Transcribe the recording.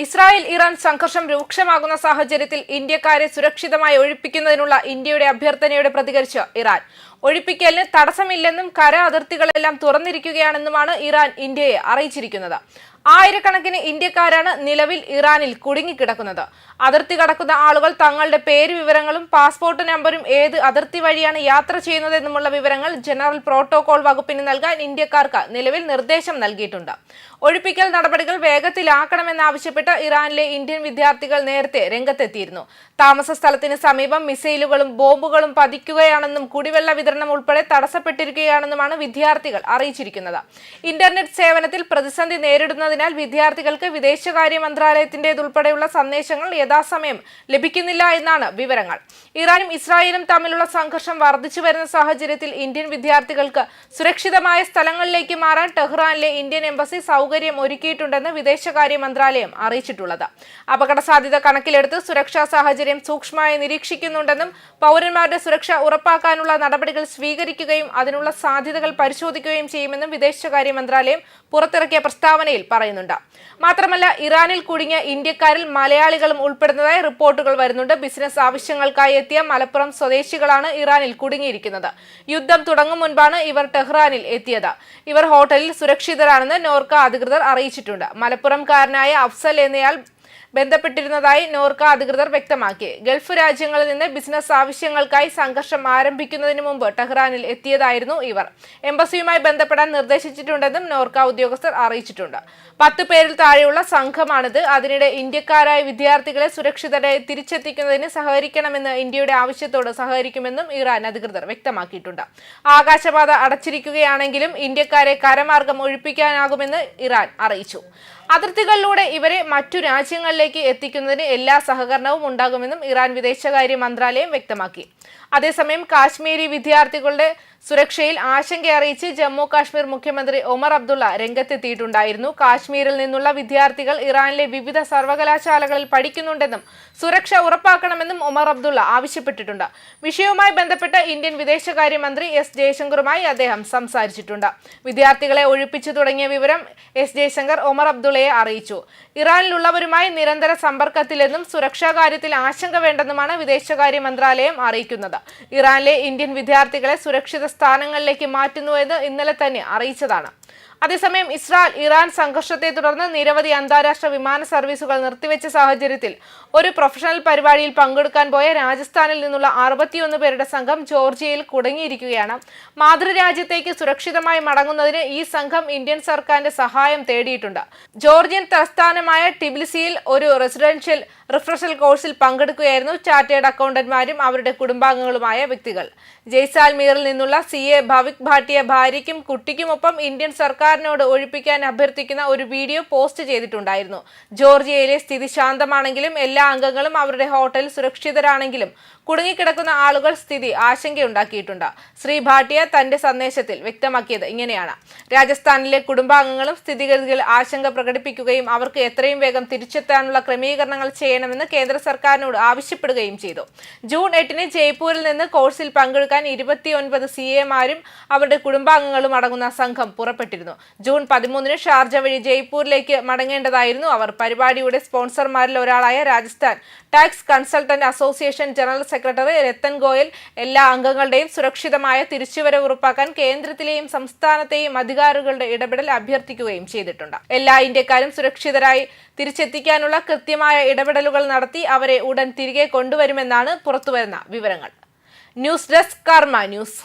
Israel Iran സംഘർഷം രൂക്ഷമാകുന്ന സാഹചര്യത്തിൽ ഇന്ത്യക്കാരെ സുരക്ഷിതമായി ഒഴിപ്പിക്കുന്നതിനുള്ള ഇന്ത്യയുടെ അഭ്യർത്ഥനയോട് പ്രതികരിച്ച് ഇറാൻ. ഒഴിപ്പിക്കലിന് തടസ്സമില്ലെന്നും കര അതിർത്തികളെല്ലാം തുറന്നിരിക്കുകയാണെന്നുമാണ് ഇറാൻ ഇന്ത്യയെ അറിയിച്ചിരിക്കുന്നത്. ആയിരക്കണക്കിന് ഇന്ത്യക്കാരാണ് നിലവിൽ ഇറാനിൽ കുടുങ്ങിക്കിടക്കുന്നത്. അതിർത്തി കടക്കുന്ന ആളുകൾ തങ്ങളുടെ പേര് വിവരങ്ങളും പാസ്പോർട്ട് നമ്പറും ഏത് അതിർത്തി വഴിയാണ് യാത്ര ചെയ്യുന്നതെന്നുമുള്ള വിവരങ്ങൾ ജനറൽ പ്രോട്ടോകോൾ വകുപ്പിന് നൽകാൻ ഇന്ത്യക്കാർക്ക് നിലവിൽ നിർദ്ദേശം നൽകിയിട്ടുണ്ട്. ഒഴിപ്പിക്കൽ നടപടികൾ വേഗത്തിലാക്കണമെന്നാവശ്യപ്പെട്ട് ഇറാനിലെ ഇന്ത്യൻ വിദ്യാർത്ഥികൾ നേരത്തെ രംഗത്തെത്തിയിരുന്നു. താമസ സ്ഥലത്തിന് സമീപം മിസൈലുകളും ബോംബുകളും പതിക്കുകയാണെന്നും കുടിവെള്ള വിതരണം ഉൾപ്പെടെ തടസ്സപ്പെട്ടിരിക്കുകയാണെന്നുമാണ് വിദ്യാർത്ഥികൾ അറിയിച്ചിരിക്കുന്നത്. ഇന്റർനെറ്റ് സേവനത്തിൽ പ്രതിസന്ധി നേരിടുന്നതിനാൽ വിദ്യാർത്ഥികൾക്ക് വിദേശകാര്യ മന്ത്രാലയത്തിന്റെതുൾപ്പെടെയുള്ള സന്ദേശങ്ങൾ യഥാസമയം ലഭിക്കുന്നില്ല എന്നാണ് വിവരങ്ങൾ. ഇറാനും ഇസ്രായേലും തമ്മിലുള്ള സംഘർഷം വർദ്ധിച്ചു വരുന്ന സാഹചര്യത്തിൽ ഇന്ത്യൻ വിദ്യാർത്ഥികൾക്ക് സുരക്ഷിതമായ സ്ഥലങ്ങളിലേക്ക് മാറാൻ ടെഹ്റാനിലെ ഇന്ത്യൻ എംബസി സൗകര്യം ഒരുക്കിയിട്ടുണ്ടെന്ന് വിദേശകാര്യ മന്ത്രാലയം അറിയിച്ചിട്ടുള്ളത്. അപകട സാധ്യത കണക്കിലെടുത്ത് സുരക്ഷാ സാഹചര്യം സൂക്ഷ്മമായി നിരീക്ഷിക്കുന്നുണ്ടെന്നും പൗരന്മാരുടെ സുരക്ഷ ഉറപ്പാക്കാനുള്ള നടപടികൾ സ്വീകരിക്കുകയും അതിനുള്ള സാധ്യതകൾ പരിശോധിക്കുകയും ചെയ്യുമെന്നും വിദേശകാര്യ മന്ത്രാലയം പുറത്തിറക്കിയ പ്രസ്താവനയിൽ പറയുന്നുണ്ട്. മാത്രമല്ല ഇറാനിൽ കുടുങ്ങിയ ഇന്ത്യക്കാരിൽ മലയാളികളും ഉൾപ്പെടുന്നതായി റിപ്പോർട്ടുകൾ വരുന്നുണ്ട്. ബിസിനസ് ആവശ്യങ്ങൾക്കായി എത്തിയ മലപ്പുറം സ്വദേശികളാണ് ഇറാനിൽ കുടുങ്ങിയിരിക്കുന്നത്. യുദ്ധം തുടങ്ങും മുൻപാണ് ഇവർ ടെഹ്റാനിൽ എത്തിയത്. ഇവർ ഹോട്ടലിൽ സുരക്ഷിതരാണെന്ന് നോർക്ക അധികൃതർ അറിയിച്ചിട്ടുണ്ട്. മലപ്പുറംകാരനായ അഫ്സൽ എന്നയാൾ ബന്ധപ്പെട്ടിരുന്നതായി നോർക്ക അധികൃതർ വ്യക്തമാക്കി. ഗൾഫ് രാജ്യങ്ങളിൽ നിന്ന് ബിസിനസ് ആവശ്യങ്ങൾക്കായി സംഘർഷം ആരംഭിക്കുന്നതിന് മുമ്പ് ടെഹ്റാനിൽ എത്തിയതായിരുന്നു ഇവർ. എംബസിയുമായി ബന്ധപ്പെടാൻ നിർദ്ദേശിച്ചിട്ടുണ്ടെന്നും നോർക്ക ഉദ്യോഗസ്ഥർ അറിയിച്ചിട്ടുണ്ട്. പത്ത് പേരിൽ താഴെയുള്ള സംഘമാണിത്. അതിനിടെ ഇന്ത്യക്കാരായ വിദ്യാർത്ഥികളെ സുരക്ഷിതരെ തിരിച്ചെത്തിക്കുന്നതിന് സഹകരിക്കണമെന്ന് ഇന്ത്യയുടെ ആവശ്യത്തോട് സഹകരിക്കുമെന്നും ഇറാൻ അധികൃതർ വ്യക്തമാക്കിയിട്ടുണ്ട്. ആകാശപാത അടച്ചിരിക്കുകയാണെങ്കിലും ഇന്ത്യക്കാരെ കരമാർഗം ഒഴിപ്പിക്കാനാകുമെന്ന് ഇറാൻ അറിയിച്ചു. അതിർത്തികളിലൂടെ ഇവരെ മറ്റു രാജ്യങ്ങളിലേക്ക് എത്തിക്കുന്നതിന് എല്ലാ സഹകരണവും ഉണ്ടാകുമെന്നും ഇറാൻ വിദേശകാര്യ മന്ത്രാലയം വ്യക്തമാക്കി. അതേസമയം കാശ്മീരി വിദ്യാർത്ഥികളുടെ സുരക്ഷയിൽ ആശങ്ക അറിയിച്ച് ജമ്മു കാശ്മീർ മുഖ്യമന്ത്രി ഒമർ അബ്ദുള്ള രംഗത്തെത്തിയിട്ടുണ്ടായിരുന്നു. കാശ്മീരിൽ നിന്നുള്ള വിദ്യാർത്ഥികൾ ഇറാനിലെ വിവിധ സർവകലാശാലകളിൽ പഠിക്കുന്നുണ്ടെന്നും സുരക്ഷ ഉറപ്പാക്കണമെന്നും ഒമർ അബ്ദുള്ള ആവശ്യപ്പെട്ടിട്ടുണ്ട്. വിഷയവുമായി ബന്ധപ്പെട്ട് ഇന്ത്യൻ വിദേശകാര്യമന്ത്രി എസ് ജയശങ്കറുമായി അദ്ദേഹം സംസാരിച്ചിട്ടുണ്ട്. വിദ്യാർത്ഥികളെ ഒഴിപ്പിച്ചു തുടങ്ങിയ വിവരം എസ് ജയശങ്കർ ഒമർ അബ്ദുള്ളയെ അറിയിച്ചു. ഇറാനിലുള്ളവരുമായി നിരന്തര സമ്പർക്കത്തിലെന്നും സുരക്ഷാ കാര്യത്തിൽ ആശങ്ക വേണ്ടെന്നുമാണ് വിദേശകാര്യ മന്ത്രാലയം അറിയിക്കുന്നത്. ഇറാനിലെ ഇന്ത്യൻ വിദ്യാർത്ഥികളെ സുരക്ഷിത സ്ഥാനങ്ങളിലേക്ക് മാറ്റുന്നുവെന്ന് ഇന്നലെ തന്നെ അറിയിച്ചതാണ്. അതേസമയം ഇസ്രായേൽ ഇറാൻ സംഘർഷത്തെ തുടർന്ന് നിരവധി അന്താരാഷ്ട്ര വിമാന സർവീസുകൾ നിർത്തിവെച്ച സാഹചര്യത്തിൽ ഒരു പ്രൊഫഷണൽ പരിപാടിയിൽ പങ്കെടുക്കാൻ പോയ രാജസ്ഥാനിൽ നിന്നുള്ള അറുപത്തിയൊന്ന് പേരുടെ സംഘം ജോർജിയയിൽ കുടുങ്ങിയിരിക്കുകയാണ്. മാതൃരാജ്യത്തേക്ക് സുരക്ഷിതമായി മടങ്ങുന്നതിന് ഈ സംഘം ഇന്ത്യൻ സർക്കാരിന്റെ സഹായം തേടിയിട്ടുണ്ട്. ജോർജിയൻ തലസ്ഥാനമായ ടിബ്ലിസിയിൽ ഒരു റെസിഡൻഷ്യൽ റിഫ്രഷൽ കോഴ്സിൽ പങ്കെടുക്കുകയായിരുന്നു ചാർട്ടേഡ് അക്കൗണ്ടന്റ്മാരും അവരുടെ കുടുംബാംഗങ്ങളുമായ വ്യക്തികൾ. ജയ്സാൽമീറിൽ നിന്നുള്ള സി എ ഭവിക് ഭാട്ടിയ ഭാര്യയ്ക്കും കുട്ടിക്കുമൊപ്പം ഇന്ത്യൻ സർക്കാരിനോട് ഒഴിപ്പിക്കാൻ അഭ്യർത്ഥിക്കുന്ന ഒരു വീഡിയോ പോസ്റ്റ് ചെയ്തിട്ടുണ്ടായിരുന്നു. ജോർജിയയിലെ സ്ഥിതി ശാന്തമാണെങ്കിലും എല്ലാ അംഗങ്ങളും അവരുടെ ഹോട്ടലിൽ സുരക്ഷിതരാണെങ്കിലും കുടുങ്ങിക്കിടക്കുന്ന ആളുകൾ സ്ഥിതി ആശങ്കയുണ്ടാക്കിയിട്ടുണ്ട്. ശ്രീ ഭാട്ടിയ തന്റെ സന്ദേശത്തിൽ വ്യക്തമാക്കിയത് ഇങ്ങനെയാണ്. രാജസ്ഥാനിലെ കുടുംബാംഗങ്ങളും സ്ഥിതിഗതികൾ ആശങ്ക പ്രകടിപ്പിക്കുകയും അവർക്ക് എത്രയും വേഗം തിരിച്ചെത്താനുള്ള ക്രമീകരണങ്ങൾ ചെയ്യണമെന്ന് കേന്ദ്ര സർക്കാരിനോട് ആവശ്യപ്പെടുകയും ചെയ്തു. ജൂൺ എട്ടിന് ജയ്പൂരിൽ നിന്ന് കോഴ്സിൽ പങ്കെടുക്കാൻ ഇരുപത്തിയൊൻപത് സി എമാരും അവരുടെ കുടുംബാംഗങ്ങളും അടങ്ങുന്ന സംഘം പുറപ്പെട്ടിരുന്നു. ജൂൺ പതിമൂന്നിന് ഷാർജ വഴി ജയ്പൂരിലേക്ക് മടങ്ങേണ്ടതായിരുന്നു അവർ. പരിപാടിയുടെ സ്പോൺസർമാരിൽ ഒരാളായ Rajasthan tax consultant association general secretary Rattan Goyal എല്ലാ അംഗങ്ങളുടെയും സുരക്ഷിതമായ തിരിച്ചുവരവ് ഉറപ്പാക്കാൻ കേന്ദ്രത്തിലെയും സംസ്ഥാനത്തെയും അധികാരികളുടെ ഇടപെടൽ അഭ്യർത്ഥിക്കുകയും ചെയ്തിട്ടുണ്ട്. എല്ലാ ഇന്ത്യക്കാരും സുരക്ഷിതരായി തിരിച്ചെത്തിക്കാനുള്ള കൃത്യമായ ഇടപെടലുകൾ നടത്തി അവരെ ഉടൻ തിരികെ കൊണ്ടുവരുമെന്നാണ് പുറത്തുവരുന്ന വിവരങ്ങൾ. News desk Karma news.